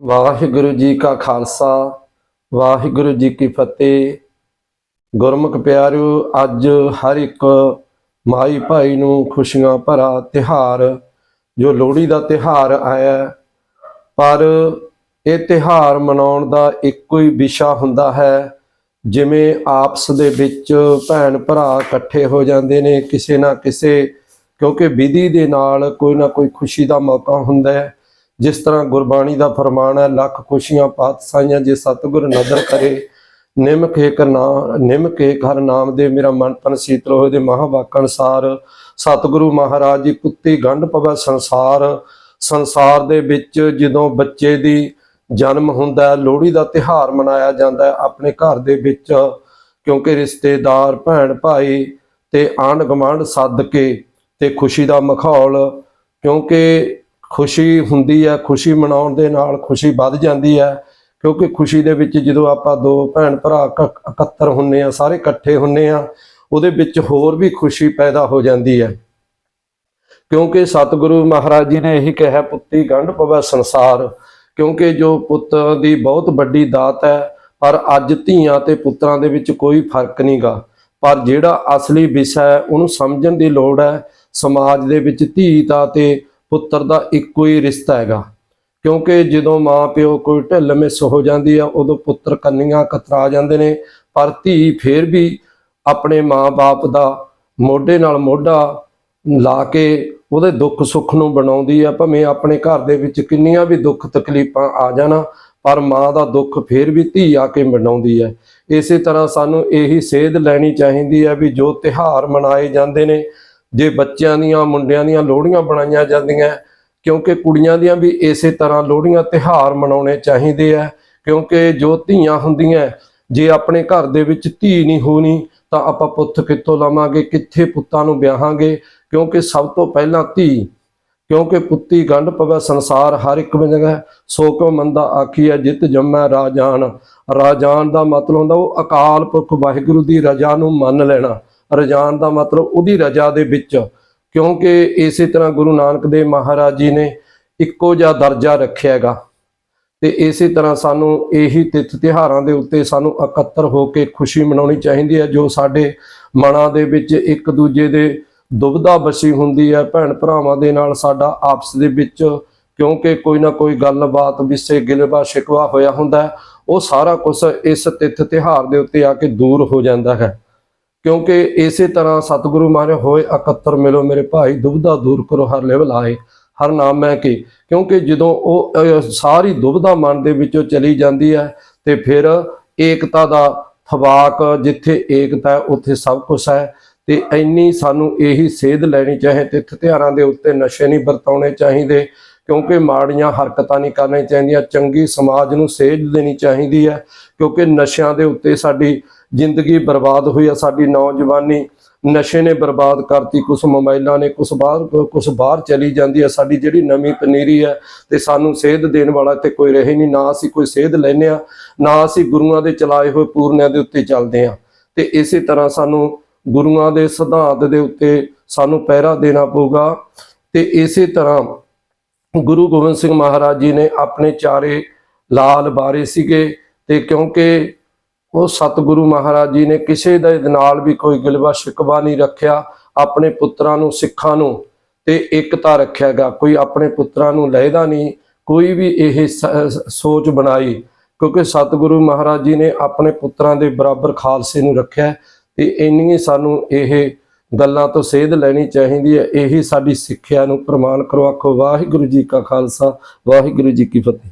ਵਾਹਿਗੁਰੂ ਜੀ ਕਾ ਖਾਲਸਾ, ਵਾਹਿਗੁਰੂ ਜੀ ਕੀ ਫਤਿਹ। ਗੁਰਮੁਖ ਪਿਆਰਿਓ, ਅੱਜ ਹਰ ਇੱਕ ਮਾਈ ਭਾਈ ਨੂੰ ਖੁਸ਼ੀਆਂ ਭਰਾ ਤਿਹਾਰ ਜੋ ਲੋਹੜੀ ਦਾ ਤਿਹਾਰ ਆਇਆ ਪਰ ਇਹ ਤਿਹਾਰ ਮਨਾਉਣ ਦਾ ਇੱਕੋ ਹੀ ਵਿਸ਼ਾ ਹੁੰਦਾ ਹੈ, ਜਿਵੇਂ ਆਪਸ ਦੇ ਵਿੱਚ ਭੈਣ ਭਰਾ ਇਕੱਠੇ ਹੋ ਜਾਂਦੇ ਨੇ ਕਿਸੇ ਨਾ ਕਿਸੇ, ਕਿਉਂਕਿ ਵਿਧੀ ਦੇ ਨਾਲ ਕੋਈ ਨਾ ਕੋਈ ਖੁਸ਼ੀ ਦਾ ਮੌਕਾ ਹੁੰਦਾ ਹੈ। ਜਿਸ ਤਰ੍ਹਾਂ ਗੁਰਬਾਣੀ ਦਾ ਫਰਮਾਨ ਹੈ, ਲੱਖ ਖੁਸ਼ੀਆਂ ਪਾਤਸ਼ਾਹੀਆਂ ਜੇ ਸਤਿਗੁਰ ਨਦਰ ਕਰੇ, ਨਿਮ ਕੇ ਕਰਨਾ ਨਿਮ ਕੇ ਹਰ ਨਾਮ ਦੇ ਮੇਰਾ ਮਨ ਤਨ ਸੀਤਲ ਹੋਏ ਦੇ ਮਹਾਵਾਕ ਅਨਸਾਰ ਸਤਿਗੁਰੂ ਮਹਾਰਾਜ ਜੀ ਕੁੱਤੀ ਗੰਢ ਪਵੇ ਸੰਸਾਰ। ਸੰਸਾਰ ਦੇ ਵਿੱਚ ਜਦੋਂ ਬੱਚੇ ਦੀ ਜਨਮ ਹੁੰਦਾ ਲੋਹੜੀ ਦਾ ਤਿਹਾਰ ਮਨਾਇਆ ਜਾਂਦਾ ਆਪਣੇ ਘਰ ਦੇ ਵਿੱਚ, ਕਿਉਂਕਿ ਰਿਸ਼ਤੇਦਾਰ, ਭੈਣ ਭਾਈ ਤੇ ਆਂਢ ਗੁਆਂਢ ਸੱਦ ਕੇ ਤੇ ਖੁਸ਼ੀ ਦਾ ਮਖੌਲ ਕਿਉਂਕਿ ਖੁਸ਼ੀ ਹੁੰਦੀ ਹੈ ਖੁਸ਼ੀ ਮਨਾਉਣ ਦੇ ਨਾਲ ਖੁਸ਼ੀ ਵੱਧ ਜਾਂਦੀ ਹੈ ਕਿਉਂਕਿ ਖੁਸ਼ੀ ਦੇ ਵਿੱਚ ਜਦੋਂ ਆਪਾਂ ਦੋ ਭੈਣ ਭਰਾ ਇਕੱਤਰ ਹੁੰਨੇ ਆ, ਸਾਰੇ ਇਕੱਠੇ ਹੁੰਨੇ ਆ, ਉਹਦੇ ਵਿੱਚ ਹੋਰ ਵੀ ਖੁਸ਼ੀ ਪੈਦਾ ਹੋ ਜਾਂਦੀ ਹੈ ਕਿਉਂਕਿ ਸਤਿਗੁਰੂ ਮਹਾਰਾਜ ਜੀ ਨੇ ਇਹੀ ਕਿਹਾ, ਪੁੱਤੀ ਗੰਢ ਪਵੇ ਸੰਸਾਰ। ਕਿਉਂਕਿ ਜੋ ਪੁੱਤ ਦੀ ਬਹੁਤ ਵੱਡੀ ਦਾਤ ਹੈ, ਪਰ ਅੱਜ ਧੀਆਂ ਤੇ ਪੁੱਤਰਾਂ ਦੇ ਵਿੱਚ ਕੋਈ ਫ਼ਰਕ ਨਹੀਂਗਾ। ਪਰ ਜਿਹੜਾ ਅਸਲੀ ਵਿਸ਼ਾ ਹੈ, ਉਹਨੂੰ ਸਮਝਣ ਦੀ ਲੋੜ ਹੈ। ਸਮਾਜ ਦੇ ਵਿੱਚ ਧੀ ਦਾ ਤੇ ਪੁੱਤਰ ਦਾ ਇੱਕੋ ਹੀ ਰਿਸ਼ਤਾ ਹੈਗਾ। ਕਿਉਂਕਿ ਜਦੋਂ ਮਾਂ ਪਿਓ ਕੋਈ ਢਿੱਲ ਮਿਸ ਹੋ ਜਾਂਦੀ ਆ, ਉਦੋਂ ਪੁੱਤਰ ਕੰਨੀਆਂ ਕਤਰਾ ਜਾਂਦੇ ਨੇ। ਪਰ ਧੀ ਫੇਰ ਵੀ ਆਪਣੇ ਮਾਂ-ਬਾਪ ਦਾ ਮੋਢੇ ਨਾਲ ਮੋਢਾ ਲਾ ਕੇ ਉਹਦੇ ਦੁੱਖ ਸੁੱਖ ਨੂੰ ਬਣਾਉਂਦੀ ਆ। ਭਾਵੇਂ ਆਪਣੇ ਘਰ ਦੇ ਵਿੱਚ ਕਿੰਨੀਆਂ ਵੀ ਦੁੱਖ ਤਕਲੀਫਾਂ ਆ ਜਾਣਾ, ਪਰ ਮਾਂ ਦਾ ਦੁੱਖ ਫੇਰ ਵੀ ਧੀ ਆ ਕੇ ਮਨਾਉਂਦੀ ਹੈ ਇਸੇ ਤਰ੍ਹਾਂ ਸਾਨੂੰ ਇਹੀ ਸੇਧ ਲੈਣੀ ਚਾਹੀਦੀ ਹੈ ਵੀ ਜੋ ਤਿਹਾਰ ਮਨਾਏ ਜਾਂਦੇ ਨੇ ਜੇ ਬੱਚਿਆਂ ਦੀਆਂ, ਮੁੰਡਿਆਂ ਦੀਆਂ ਲੋਹੜੀਆਂ ਬਣਾਈਆਂ ਜਾਂਦੀਆਂ, ਕਿਉਂਕਿ ਕੁੜੀਆਂ ਦੀਆਂ ਵੀ ਇਸੇ ਤਰ੍ਹਾਂ ਲੋਹੜੀਆਂ ਤਿਹਾਰ ਮਨਾਉਣੇ ਚਾਹੀਦੇ ਆ, ਕਿਉਂਕਿ ਜੋ ਧੀਆਂ ਹੁੰਦੀਆਂ, ਜੇ ਆਪਣੇ ਘਰ ਦੇ ਵਿੱਚ ਧੀ ਨਹੀਂ ਹੋਣੀ, ਤਾਂ ਆਪਾਂ ਪੁੱਤ ਕਿੱਥੋਂ ਲਾਵਾਂਗੇ, ਕਿੱਥੇ ਪੁੱਤਾਂ ਨੂੰ ਵਿਆਹਾਂਗੇ? ਕਿਉਂਕਿ ਸਭ ਤੋਂ ਪਹਿਲਾਂ ਧੀ, ਕਿਉਂਕਿ ਪੁੱਤੀ ਗੰਢ ਪਵੇ ਸੰਸਾਰ ਹਰ ਇੱਕ ਜਗ੍ਹਾ, ਸੋ ਕੋ ਮੰਦਾ ਹੈ, ਜਿਤ ਜੰਮੈ ਰਾਜਾਨ। ਰਾਜਾਨ ਦਾ ਮਤਲਬ ਹੁੰਦਾ ਉਹ ਅਕਾਲ ਪੁਰਖ ਵਾਹਿਗੁਰੂ ਦੀ ਰਜ਼ਾ ਨੂੰ ਮੰਨ ਲੈਣਾ। ਰਜਾਨ ਦਾ ਮਤਲਬ ਉਹਦੀ ਰਜ਼ਾ ਦੇ ਵਿੱਚ। ਕਿਉਂਕਿ ਇਸੇ ਤਰ੍ਹਾਂ ਗੁਰੂ ਨਾਨਕ ਦੇਵ ਮਹਾਰਾਜ ਜੀ ਨੇ ਇੱਕੋ ਜਿਹਾ ਦਰਜਾ ਰੱਖਿਆ ਹੈਗਾ। ਤੇ ਇਸੇ ਤਰ੍ਹਾਂ ਸਾਨੂੰ ਇਹੀ ਤਿਥ ਤਿਹਾਰਾਂ ਦੇ ਉੱਤੇ ਸਾਨੂੰ ਇਕੱਤਰ ਹੋ ਕੇ ਖੁਸ਼ੀ ਮਨਾਉਣੀ ਚਾਹੀਦੀ ਹੈ, ਜੋ ਸਾਡੇ ਮਨਾਂ ਦੇ ਵਿੱਚ ਇੱਕ ਦੂਜੇ ਦੇ ਦੁਬਦਾ ਬਸੀ ਹੁੰਦੀ ਹੈ। ਭੈਣ ਭਰਾਵਾਂ ਦੇ ਨਾਲ ਸਾਡਾ ਆਪਸ ਦੇ ਵਿੱਚ ਕਿਉਂਕਿ ਕੋਈ ਨਾ ਕੋਈ ਗੱਲਬਾਤ, ਵਿਸੇ ਗਿਲਵਾ, ਸ਼ਿਕਵਾ ਹੋਇਆ ਹੁੰਦਾ ਉਹ ਸਾਰਾ ਕੁਝ ਇਸ ਤਿਥ ਤਿਹਾਰ ਦੇ ਉੱਤੇ ਆ ਕੇ ਦੂਰ ਹੋ ਜਾਂਦਾ ਹੈ। ਕਿਉਂਕਿ ਇਸੇ ਤਰ੍ਹਾਂ ਸਤਿਗੁਰੂ ਮਹਾਰਾਜ ਹੋਏ ਇਕੱਤਰ ਮਿਲੋ, ਮੇਰੇ ਭਾਈ ਦੁਬਦਾ ਦੂਰ ਕਰੋ, ਹਰ ਲੈਵਲ ਆਏ, ਹਰ ਨਾਮ ਮੈਂ ਕੀ। ਕਿਉਂਕਿ ਜਦੋਂ ਉਹ ਸਾਰੀ ਦੁਬਦਾ ਮਨ ਦੇ ਵਿੱਚੋਂ ਚਲੀ ਜਾਂਦੀ ਹੈ, ਤੇ ਫਿਰ ਏਕਤਾ ਦਾ ਫਵਾਕ ਜਿੱਥੇ ਏਕਤਾ ਹੈ, ਉੱਥੇ ਸਭ ਕੁਝ ਹੈ। ਤੇ ਇੰਨੀ ਸਾਨੂੰ ਇਹੀ ਸੇਧ ਲੈਣੀ ਚਾਹੇ ਤਿੱਥ ਤਿਉਹਾਰਾਂ ਦੇ ਉੱਤੇ ਨਸ਼ੇ ਨਹੀਂ ਵਰਤਾਉਣੇ ਚਾਹੀਦੇ, ਕਿਉਂਕਿ ਮਾੜੀਆਂ ਹਰਕਤਾਂ ਨਹੀਂ ਕਰਨੀਆਂ ਚਾਹੀਦੀਆਂ, ਚੰਗੀ ਸਮਾਜ ਨੂੰ ਸੇਧ ਦੇਣੀ ਚਾਹੀਦੀ ਹੈ, ਕਿਉਂਕਿ ਨਸ਼ਿਆਂ ਦੇ ਉੱਤੇ ਸਾਡੀ ਜ਼ਿੰਦਗੀ ਬਰਬਾਦ ਹੋਈ ਆ ਸਾਡੀ ਨੌਜਵਾਨੀ, ਨਸ਼ੇ ਨੇ ਬਰਬਾਦ ਕਰਤੀ ਕੁਝ ਮੋਬਾਈਲਾਂ ਨੇ ਕੁਝ ਬਾਹਰ ਕੁਝ ਬਾਹਰ ਚਲੀ ਜਾਂਦੀ ਹੈ ਸਾਡੀ ਜਿਹੜੀ ਨਵੀਂ ਪਨੀਰੀ ਹੈ ਤੇ ਸਾਨੂੰ ਸੇਧ ਦੇਣ ਵਾਲਾ ਤੇ ਕੋਈ ਰਹੇ ਨਹੀਂ, ਨਾ ਅਸੀਂ ਕੋਈ ਸੇਧ ਲੈਨੇ ਆ, ਨਾ ਅਸੀਂ ਗੁਰੂਆਂ ਦੇ ਚਲਾਏ ਹੋਏ ਪੂਰਨਿਆਂ ਦੇ ਉੱਤੇ ਚੱਲਦੇ ਆ। ਤੇ ਇਸੇ ਤਰ੍ਹਾਂ ਸਾਨੂੰ ਗੁਰੂਆਂ ਦੇ ਸਿਧਾਂਤ ਦੇ ਉੱਤੇ ਸਾਨੂੰ ਪਹਿਰਾ ਦੇਣਾ ਪਊਗਾ ਤੇ ਇਸੇ ਤਰ੍ਹਾਂ ਗੁਰੂ ਗੋਬਿੰਦ ਸਿੰਘ ਮਹਾਰਾਜ ਜੀ ਨੇ ਆਪਣੇ ਚਾਰੇ ਲਾਲ ਬਾਰੇ ਸੀਗੇ ਤੇ ਕਿਉਂਕਿ ਉਹ ਸਤਿਗੁਰੂ ਮਹਾਰਾਜ ਜੀ ਨੇ ਕਿਸੇ ਦੇ ਨਾਲ ਵੀ ਕੋਈ ਗਿਲਵਾ ਸ਼ਿਕਵਾ ਨਹੀਂ ਰੱਖਿਆ, ਆਪਣੇ ਪੁੱਤਰਾਂ ਨੂੰ, ਸਿੱਖਾਂ ਨੂੰ, ਤੇ ਇਕਤਾ ਰੱਖਿਆਗਾ। ਕੋਈ ਆਪਣੇ ਪੁੱਤਰਾਂ ਨੂੰ ਲੈਦਾ ਨਹੀਂ, ਕੋਈ ਵੀ ਇਹ ਸ- ਸੋਚ ਬਣਾਈ, ਕਿਉਂਕਿ ਸਤਿਗੁਰੂ ਮਹਾਰਾਜ ਜੀ ਨੇ ਆਪਣੇ ਪੁੱਤਰਾਂ ਦੇ ਬਰਾਬਰ ਖਾਲਸੇ ਨੂੰ ਰੱਖਿਆ ਤੇ ਇੰਨੀ ਸਾਨੂੰ ਇਹ ਗੱਲਾਂ ਤੋਂ ਸੇਧ ਲੈਣੀ ਚਾਹੀਦੀ ਹੈ। ਇਹੀ ਸਾਡੀ ਸਿੱਖਿਆ ਨੂੰ ਪ੍ਰਮਾਣ ਕਰਵਾਖੋ ਵਾਹਿਗੁਰੂ ਜੀ ਕਾ ਖਾਲਸਾ, ਵਾਹਿਗੁਰੂ ਜੀ ਕੀ ਫਤਿਹ।